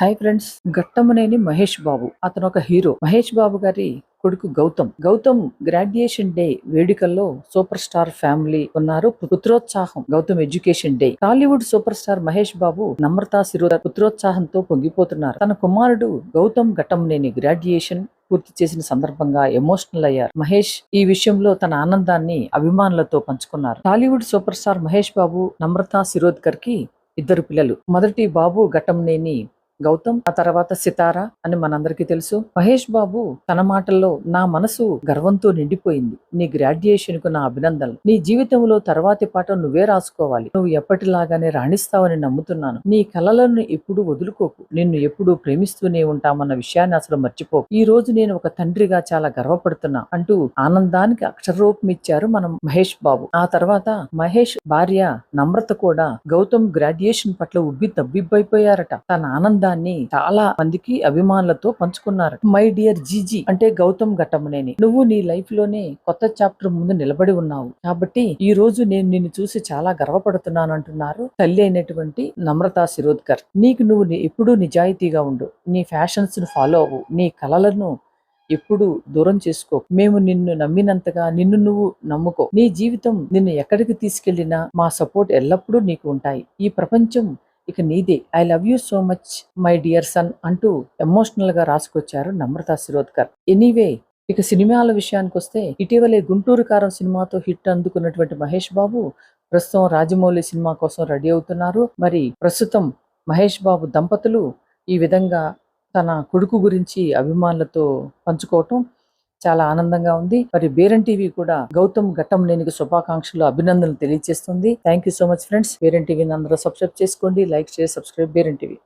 Hi friends Ghattamaneni Mahesh Babu. అతను ఒక hero. Mahesh Babu గారి కొడుకు గౌతమ్. గౌతమ్ గ్రాడ్యుయేషన్ డే వేడుకల్లో సూపర్ స్టార్ ఫ్యామిలీ ఉన్నారు. పుత్రోత్సాహం Gautham education day. Tollywood super star Mahesh Babu Namrata Shirodkar పుత్రోత్సాహంతో పొంగిపోతున్నారు. తన కుమారుడు గౌతమ్ గట్టమనేని గ్రాడ్యుయేషన్ పూర్తి చేసిన సందర్భంగా ఎమోషనల్ అయ్యారు. మహేష్ ఈ విషయంలో తన ఆనందాన్ని అభిమానులతో పంచుకున్నారు. Tollywood super star Mahesh Babu Namrata శిరోద్కర్కి ఇద్దరు పిల్లలు. మొదటి బాబు ఘటంనేని గౌతమ్ ఆ తర్వాత సితారా అని మనందరికీ తెలుసు. మహేష్ బాబు తన మాటల్లో నా మనసు గర్వంతో నిండిపోయింది. నీ గ్రాడ్యుయేషన్కు నా అభినందనలు. నీ జీవితంలో తర్వాతి పాట నువ్వే రాసుకోవాలి. నువ్వు ఎప్పటిలాగానే రాణిస్తావని నమ్ముతున్నాను. నీ కలలను ఎప్పుడు వదులుకోకు. నిన్ను ఎప్పుడు ప్రేమిస్తూనే ఉంటామన్న విషయాన్ని అసలు మర్చిపో ఈ రోజు నేను ఒక తండ్రిగా చాలా గర్వపడుతున్నా అంటూ ఆనందానికి అక్షరరూపం ఇచ్చారు మనం మహేష్ బాబు. ఆ తర్వాత మహేష్ భార్య నమ్రత కూడా గౌతమ్ గ్రాడ్యుయేషన్ పట్ల ఉబ్బి తబ్బిబ్బైపోయారట. తన ఆనందాన్ని చాలా మందికి అభిమానులతో పంచుకున్నారు. మై డియర్ జీజీ అంటే గౌతమ్ ఘట్టమనేని నువ్వు నీ లైఫ్లోనే కొత్త చాప్టర్ ముందు నిలబడి ఉన్నావు. కాబట్టి ఈ రోజు నేను నిన్ను చూసి చాలా గర్వపడుతున్నాను అంటున్నారు తల్లి అయినటువంటి నమ్రతా శిరోద్కర్. నీకు నువ్వు ఎప్పుడూ నిజాయితీగా ఉండు. నీ ఫ్యాషన్స్ను ఫాలో అవ్వు. నీ కలలను ఎప్పుడు దూరం చేసుకో. మేము నిన్ను నమ్మినంతగా నిన్ను నువ్వు నమ్ముకో. నీ జీవితం నిన్ను ఎక్కడికి తీసుకెళ్ళినా మా సపోర్ట్ ఎల్లప్పుడూ నీకు ఉంటాయి. ఈ ప్రపంచం ఇక నీదే. I love you so much my dear son అంటూ ఎమోషనల్గా రాసుకొచ్చారు నమ్రతా శిరోద్కర్. ఎనీవే ఇక సినిమాల విషయానికి వస్తే ఇటీవలే గుంటూరు కారం సినిమాతో హిట్ అందుకున్నటువంటి మహేష్ బాబు ప్రస్తుతం రాజమౌళి సినిమా కోసం రెడీ అవుతున్నారు. మరి ప్రస్తుతం మహేష్ బాబు దంపతులు ఈ విధంగా తన కొడుకు గురించి అభిమానులతో పంచుకోవటం చాలా ఆనందంగా ఉంది. మరి బేరం టీవీ కూడా గౌతమ్ ఘట్టం నేనికి శుభాకాంక్షలు అభినందనలు తెలియజేస్తుంది. Thank you so much friends బేరం టీవీని అందరూ సబ్స్క్రైబ్ చేసుకోండి. లైక్ చేసి సబ్స్క్రైబ్ బేరం టీవీ.